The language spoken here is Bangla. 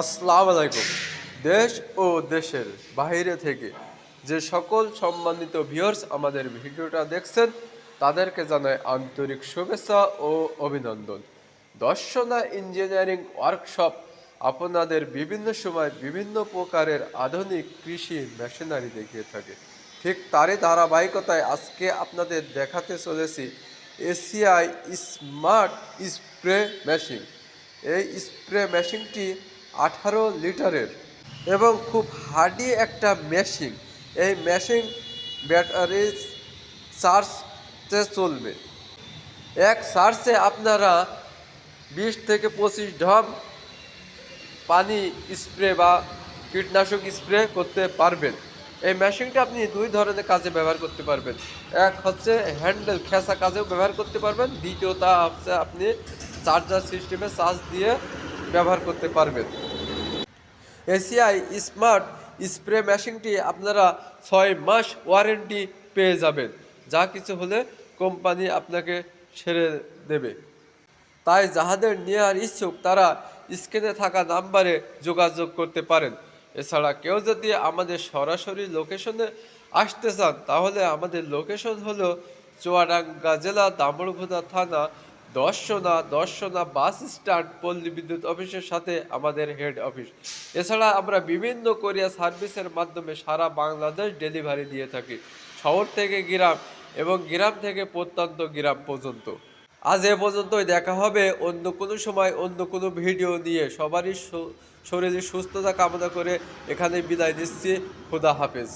আসসালামু আলাইকুম। দেশ ও দেশের বাইরে থেকে যে সকল সম্মানিত ভিউয়ার্স আমাদের ভিডিওটা দেখছেন, তাদেরকে জানাই আন্তরিক শুভেচ্ছা ও অভিনন্দন। দর্শনা ইঞ্জিনিয়ারিং ওয়ার্কশপ আপনাদের বিভিন্ন সময় বিভিন্ন প্রকারের আধুনিক কৃষি মেশিনারি দেখিয়ে থাকে। ঠিক তারই ধারাবাহিকতায় আজকে আপনাদের দেখাতে চলেছি এসিআই স্মার্ট স্প্রে মেশিন এই স্প্রে মেশিনটি আঠারো লিটারের এবং খুব হার্ডি একটা মেশিন। এই মেশিন ব্যাটারি চার্জতে চলবে। এক চার্জে আপনারা বিশ থেকে পঁচিশ ঢপ পানি স্প্রে বা কীটনাশক স্প্রে করতে পারবেন। এই মেশিনটা আপনি দুই ধরনের কাজে ব্যবহার করতে পারবেন। এক হচ্ছে হ্যান্ডেল খেসা কাজেও ব্যবহার করতে পারবেন। দ্বিতীয়টা হচ্ছে আপনি চার্জার সিস্টেমে চার্জ দিয়ে ব্যবহার করতে পারবেন। এসিআই স্মার্ট স্প্রে মেশিনটি আপনারা ছয় মাস ওয়ারেন্টি পেয়ে যাবেন। যা কিছু হলে কোম্পানি আপনাকে ছেড়ে দেবে। তাই যাহাদের নেওয়ার ইচ্ছুক তারা স্ক্রিনে থাকা নাম্বারে যোগাযোগ করতে পারেন। এছাড়া কেউ যদি আমাদের সরাসরি লোকেশনে আসতে চান, তাহলে আমাদের লোকেশন হলো চুয়াডাঙ্গা জেলা দামড়ভুনা থানা দর্শনা দর্শনা বাস স্ট্যান্ড, পল্লী বিদ্যুৎ অফিসের সাথে আমাদের হেড অফিস। এছাড়া আমরা বিভিন্ন কোরিয়া সার্ভিসের মাধ্যমে সারা বাংলাদেশ ডেলিভারি দিয়ে থাকি, শহর থেকে গ্রাম এবং গ্রাম থেকে প্রত্যন্ত গ্রাম পর্যন্ত। আজ এ পর্যন্তই, দেখা হবে অন্য কোনো সময়, অন্য কোনো ভিডিও নিয়ে। সবারই শরীরের সুস্থতা কামনা করে এখানে বিদায় নিচ্ছি। খুদা হাফেজ।